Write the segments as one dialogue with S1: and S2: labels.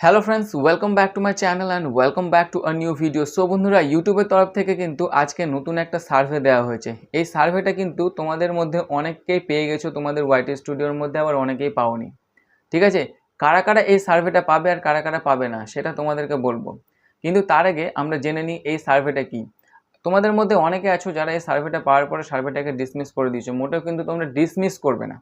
S1: Hello friends welcome back to my channel and welcome back to a new video so বন্ধুরা ইউটিউবের তরফ থেকে কিন্তু আজকে নতুন একটা সার্ভে দেওয়া হয়েছে। এই সার্ভেটা কিন্তু তোমাদের মধ্যে অনেককেই পেয়ে গেছো, তোমাদের ওয়াইটি স্টুডিওর মধ্যে আবার অনেকেই পাওনি। ঠিক আছে? কারা কারা এই সার্ভেটা পাবে আর কারা কারা পাবে না, সেটা তোমাদেরকে বলব। কিন্তু তার আগে আমরা জেনে নিই এই সার্ভেটা কি। তোমাদের মধ্যে অনেকে আছো যারা এই সার্ভেটা পাওয়ার পরে সার্ভেটাকে ডিসমিস করে দিয়েছ। মোটেও কিন্তু তোমরা ডিসমিস করবে না।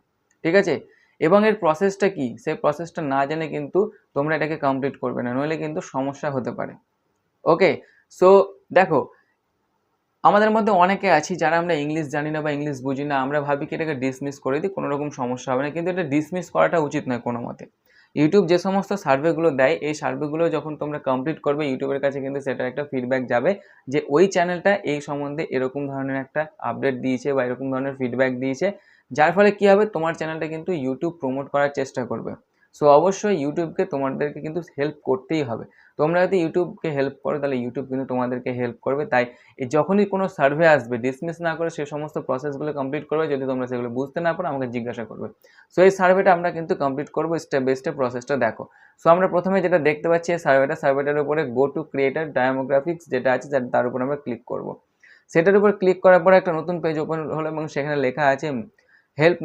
S1: ঠিক আছে? এবং এর প্রসেসটা কি? সেই প্রসেসটা না জেনে কিন্তু তোমরা এটাকে কমপ্লিট করবে না, নইলে কিন্তু সমস্যা হতে পারে। ওকে সো দেখো, আমাদের মধ্যে অনেকে আছি যারা আমরা ইংলিশ জানি না বা ইংলিশ বুঝি না, আমরা ভাবি কি এটাকে ডিসমিস করে দিই, কোনো রকম সমস্যা হবে না, কিন্তু এটা ডিসমিস করাটা উচিত নয় কোনো মতে। ইউটিউব যে সমস্ত সার্ভেগুলো দেয়, এই সার্ভেগুলো যখন তোমরা কমপ্লিট করবে ইউটিউবের কাছে কিন্তু সেটার একটা ফিডব্যাক যাবে যে ওই চ্যানেলটা এই সম্বন্ধে এরকম ধরনের একটা আপডেট দিয়েছে বা এরকম ধরনের ফিডব্যাক দিয়েছে। যার ফলে কী হবে? তোমার চ্যানেলটা কিন্তু ইউটিউব প্রমোট করার চেষ্টা করবে। সো অবশ্যই ইউটিউবকে তোমাদেরকে কিন্তু হেল্প করতেই হবে। তোমরা যদি ইউটিউবকে হেল্প করো, তাহলে ইউটিউব কিন্তু তোমাদেরকে হেল্প করবে। তাই যখনই কোনো সার্ভে আসবে ডিসমিস না করে সে সমস্ত প্রসেসগুলো কমপ্লিট করবে, যদি তোমরা সেগুলো বুঝতে না পারো, আমাকে জিজ্ঞাসা করবে। সো এই সার্ভেটা আমরা কিন্তু কমপ্লিট করব স্টেপ বাই স্টেপ প্রসেসটা দেখো। সো আমরা প্রথমে যেটা দেখতে পাচ্ছি, এই সার্ভেটা সার্ভেটার উপরে গো টু ক্রিয়েটার ডায়ামোগ্রাফিক্স যেটা আছে, তার উপর আমরা ক্লিক করব। সেটার উপর ক্লিক করার পরে একটা নতুন পেজ ওপেন হলো এবং সেখানে লেখা আছে help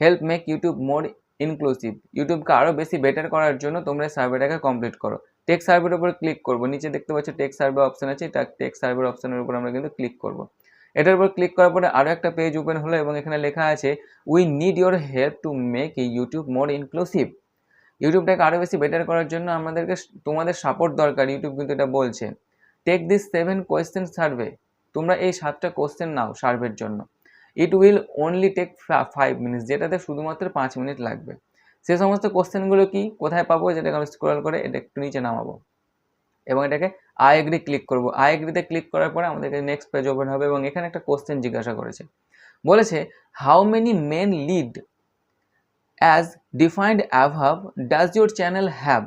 S1: help make YouTube more inclusive ইউটিউবকে আরও বেশি বেটার করার জন্য তোমরা সার্ভেটাকে কমপ্লিট করো। টেক সার্ভের উপর ক্লিক করব। নিচে দেখতে পাচ্ছ টেক সার্ভে অপশন আছে। এটা টেক সার্ভের অপশনের উপর আমরা কিন্তু ক্লিক করব। এটার উপর ক্লিক করার পরে আরও একটা পেজ ওপেন হলো এবং এখানে লেখা আছে we need your help to make YouTube more inclusive ইউটিউবটাকে আরও বেশি বেটার করার জন্য আমাদেরকে তোমাদের সাপোর্ট দরকার। ইউটিউব কিন্তু এটা বলছে। Take this seven question survey তোমরা এই সাতটা কোয়েশ্চেন নাও সার্ভের জন্য। It will only take five minutes যেটাতে শুধুমাত্র পাঁচ মিনিট লাগবে। সে সমস্ত কোশ্চেনগুলো কি? কোথায় পাবো? যেটাকে আমি স্ক্রল করে এটা একটু নিচে নামাবো। এবং এটাকে আই এগ্রি ক্লিক করব। আই এগ্রিতে ক্লিক করার পরে আমাদেরকে নেক্সট পেজ ওপেন হবে এবং এখানে একটা কোশ্চেন জিজ্ঞাসা করেছে। বলেছে how many main lead as defined above does your channel have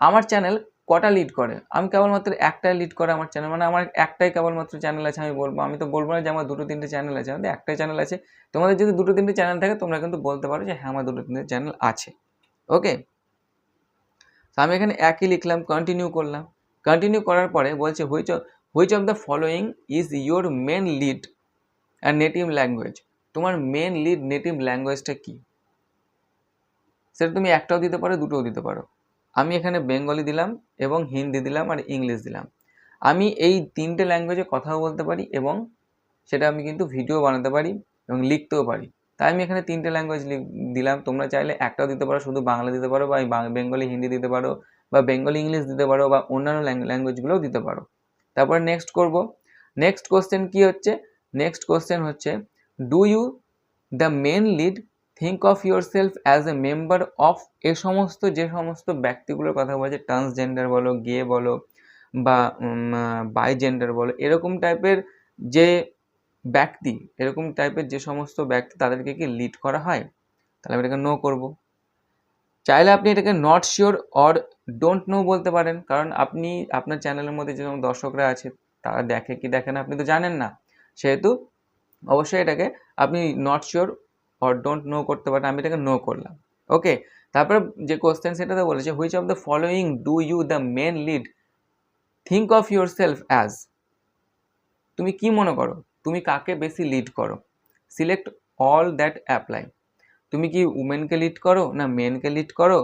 S1: আমার চ্যানেল কটা লিড করে? আমি কেবলমাত্র একটাই লিড করে আমার চ্যানেল মানে আমার একটাই কেবলমাত্র চ্যানেল আছে আমি বলব। আমি তো বলব না যে আমার দুটো তিনটে চ্যানেল আছে, আমাদের একটাই চ্যানেল আছে। তোমাদের যদি দুটো তিনটে চ্যানেল থাকে, তোমরা কিন্তু বলতে পারো যে হ্যাঁ আমার দুটো তিনটে চ্যানেল আছে। ওকে তো আমি এখানে একই লিখলাম কন্টিনিউ করলাম। কন্টিনিউ করার পরে বলছে which which of the following is your main lead and native language তোমার মেন লিড নেটিভ ল্যাঙ্গুয়েজটা কী? সেটা তুমি একটাও দিতে পারো, দুটোও দিতে পারো। আমি এখানে বেঙ্গলি দিলাম এবং হিন্দি দিলাম আর ইংলিশ দিলাম। আমি এই তিনটে ল্যাঙ্গুয়েজে কথাও বলতে পারি এবং সেটা আমি কিন্তু ভিডিও বানাতে পারি এবং লিখতেও পারি। তাই আমি এখানে তিনটে ল্যাঙ্গুয়েজ দিলাম। তোমরা চাইলে একটাও দিতে পারো, শুধু বাংলা দিতে পারো বা বেঙ্গলি, হিন্দি দিতে পারো বা বেঙ্গলি, ইংলিশ দিতে পারো বা অন্যান্য ল্যাঙ্গুয়েজগুলোও দিতে পারো। তারপরে নেক্সট করব। নেক্সট কোশ্চেন কি হচ্ছে? নেক্সট কোশ্চেন হচ্ছে do you the main lead think of yourself as a member of a সমস্ত, যে সমস্ত ব্যক্তিগুলোর কথা বলছে ট্রান্সজেন্ডার বলো গে বলো, বা বাই জেন্ডার বলো, এরকম টাইপের যে ব্যক্তি, এরকম টাইপের যে সমস্ত ব্যক্তি তাদেরকে কি লিড করা হয়? তাহলে আমি এটাকে নো করব। চাইলে আপনি এটাকে not sure or don't know বলতে পারেন, কারণ আপনি, আপনার চ্যানেলের মধ্যে যে দর্শকরা আছে, তারা দেখে কি দেখে না, আপনি তো জানেন না। সেহেতু অবশ্যই এটাকে আপনি not sure or don't know করতে পারেন আমি এটাকে নো করলাম। ওকে তারপরে যে কোশ্চেন সেটাতে বলেছে which of the following do you the main lead think of yourself as তুমি কি মনে করো? তুমি কাকে বেশি লিড করো? সিলেক্ট অল দ্যাট অ্যাপ্লাই তুমি কি উমেনকে লিড করো, না মেনকে লিড করো,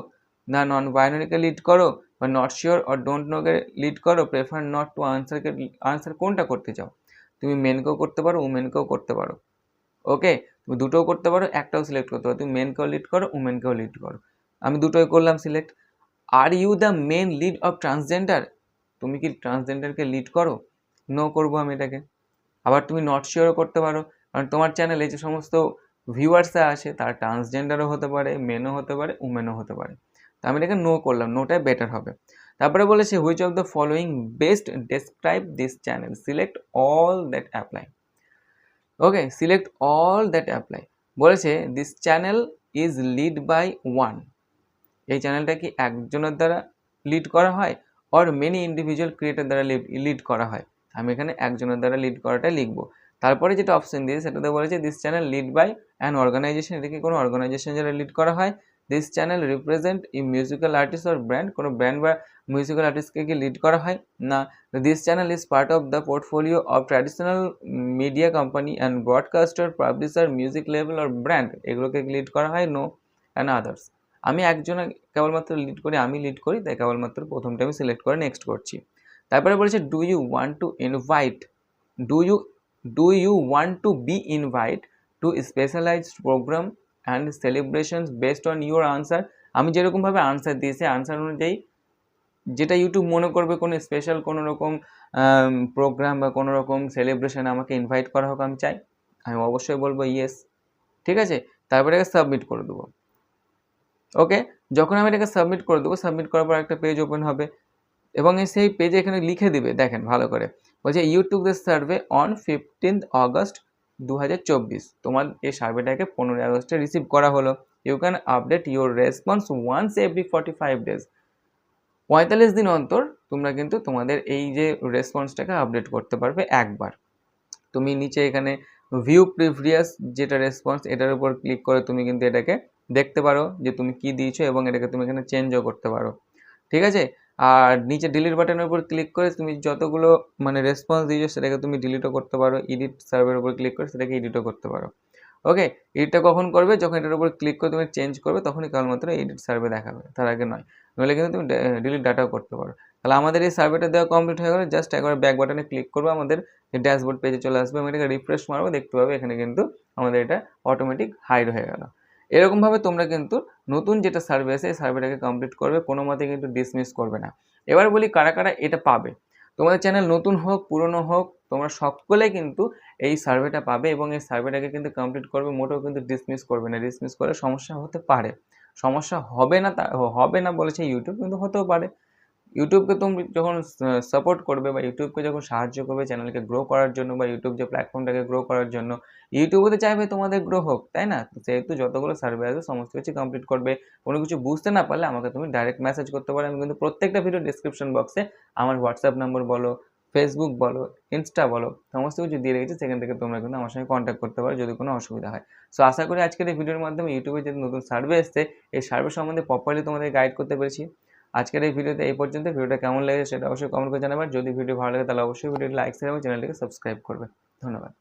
S1: না নন বাইনারিকে লিড করো, বা নট শিওর অর ডোন্ট নোকে লিড করো প্রেফার নট টু আনসারকে আনসার কোনটা করতে চাও? তুমি মেনকেও করতে পারো উমেনকেও করতে পারো। ওকে তুমি দুটোও করতে পারো, একটাও সিলেক্ট করতে পারো। তুমি মেনকেও লিড করো উমেনকেও লিড করো। আমি দুটোই করলাম select are you the main lead of transgender তুমি কি ট্রান্সজেন্ডারকে লিড করো? নো করব আমি এটাকে। আবার তুমি নট শিওরও করতে পারো। কারণ তোমার চ্যানেলে যে সমস্ত ভিউয়ার্সরা আছে তারা ট্রান্সজেন্ডারও হতে পারে মেনও হতে পারে উমেনও হতে পারে। তো আমি এটাকে নো করলাম নোটাই বেটার হবে। তারপরে বলেছে which of the following best describe this channel select all that apply okay select all that apply বলেছে this channel is lead by one এই চ্যানেলটা কি একজনের দ্বারা লিড করা হয়? অর মেনি ইন্ডিভিজুয়াল ক্রিয়েটার দ্বারা লিড করা হয়? আমি এখানে একজনের দ্বারা লিড করাটা লিখব। তারপরে যেটা অপশন দিয়েছে, সেটাতে বলেছে this channel lead by an organization এটা কি কোনো অর্গানাইজেশন যারা লিড করা হয় this channel represent a musical artist or brand কোনো ব্র্যান্ড বা মিউজিক্যাল আর্টিস্টকে কি লিড করা হয়? না। This channel is part of the portfolio of traditional media company and broadcaster publisher music level or brand এগুলোকে লিড করা হয়? নো অ্যান্ড আদার্স আমি একজনে কেবলমাত্র লিড করি, আমি লিড করি, তাই কেবলমাত্র প্রথমটা আমি সিলেক্ট করে নেক্সট করছি। তারপরে বলেছে do you want to invite do you do you want to be invite to specialized program and celebrations based on your answer আমি যেরকমভাবে আনসার দিয়েছি আনসার অনুযায়ী যেটা ইউটিউব মনে করবে কোনো স্পেশাল কোনো রকম প্রোগ্রাম বা কোনো রকম সেলিব্রেশন আমাকে ইনভাইট করা হোক আমি চাই, আমি অবশ্যই বলব ইয়েস ঠিক আছে? তারপরে এটাকে সাবমিট করে দেবো। ওকে যখন আমি এটাকে সাবমিট করে দেবো সাবমিট করার পর একটা পেজ ওপেন হবে এবং সেই পেজে এখানে লিখে দিবে, দেখেন ভালো করে। বলছে YouTube the survey on fifteenth August দু হাজার চব্বিশ। তোমার এই সার্ভেটাকে পনেরোই আগস্টে রিসিভ করা হলো। You can update your response once every forty five days পঁয়তাল্লিশ দিন অন্তর তোমরা কিন্তু তোমাদের এই যে রেসপন্সটাকে আপডেট করতে পারবে একবার। তুমি নিচে এখানে ভিউ প্রিভিয়াস যেটা রেসপন্স এটার উপর ক্লিক করে তুমি কিন্তু এটাকে দেখতে পারো যে তুমি কি দিয়েছ এবং এটাকে তুমি এখানে চেঞ্জও করতে পারো। ঠিক আছে? আর নিচে ডিলিট বাটনের উপর ক্লিক করে তুমি যতগুলো মানে রেসপন্স দিয়েছ সেটাকে তুমি ডিলিটও করতে পারো। এডিট সার্ভের উপর ক্লিক করে সেটাকে এডিটও করতে পারো। ওকে এডিটটা কখন করবে? যখন এটার উপর ক্লিক করে তুমি চেঞ্জ করবে, তখনই কেবলমাত্র এডিট সার্ভে দেখাবে। তার আগে নয়। নইলে কিন্তু তুমি ডিলিট ডাটাও করতে পারো। তাহলে আমাদের এই সার্ভেটা দেওয়া কমপ্লিট হয়ে গেলে। জাস্ট একবার ব্যাক বাটনে ক্লিক করব, আমাদের ড্যাশবোর্ড পেজে চলে আসবে। আমি এটাকে রিফ্রেশ মারবো, দেখতে পাবে এখানে কিন্তু আমাদের এটা অটোমেটিক হাইড হয়ে গেল। এরকমভাবে তোমরা কিন্তু নতুন যেটা সার্ভে আছে, এই সার্ভেটাকে কমপ্লিট করবে, কোনো মতে কিন্তু ডিসমিস করবে না। এবার বলি কারা কারা এটা পাবে? তোমাদের চ্যানেল নতুন হোক, পুরনো হোক, তোমরা সকলে কিন্তু এই সার্ভেটা পাবে এবং এই সার্ভেটাকে কিন্তু কমপ্লিট করবে, মোটেও কিন্তু ডিসমিস করবে না। ডিসমিস করে সমস্যা হতে পারে। সমস্যা হবে না তা, হবে না বলেছে ইউটিউব কিন্তু হতেও পারে। ইউটিউবকে তুমি যখন সাপোর্ট করবে বা ইউটিউবকে যখন সাহায্য করবে চ্যানেলকে গ্রো করার জন্য বা ইউটিউব যে প্ল্যাটফর্মটাকে গ্রো করার জন্য ইউটিউবও তো চাইবে তোমাদের গ্রো হোক, তাই না? সেহেতু যতগুলো সার্ভে আছে, সমস্ত কিছু কমপ্লিট করবে। কোনো কিছু বুঝতে না পারলে আমাকে তুমি ডাইরেক্ট মেসেজ করতে পারো। আমি কিন্তু প্রত্যেকটা ভিডিও ডিসক্রিপশন বক্সে আমার হোয়াটসঅ্যাপ নম্বর বলো ফেসবুক বলো ইনস্টা বলো, সমস্ত কিছু দিয়ে রেখেছি। সেখান থেকে তোমরা কিন্তু আমার সঙ্গে কন্ট্যাক্ট করতে পারো যদি কোনো অসুবিধা হয়। সো আশা করি আজকের এই ভিডিওর মাধ্যমে ইউটিউবে যে নতুন সার্ভে এসছে, এই সার্ভে সম্বন্ধে প্রপারলি তোমাদের গাইড করতে পেরেছি। আজকের এই ভিডিওতে এই পর্যন্ত। ভিডিওটা কেমন লেগেছে সেটা অবশ্যই কমেন্ট করে জানাবেন। যদি ভিডিও ভালো লাগে তাহলে অবশ্যই ভিডিওটি লাইক শেয়ার এবং চ্যানেলটিকে সাবস্ক্রাইব করবে ধন্যবাদ।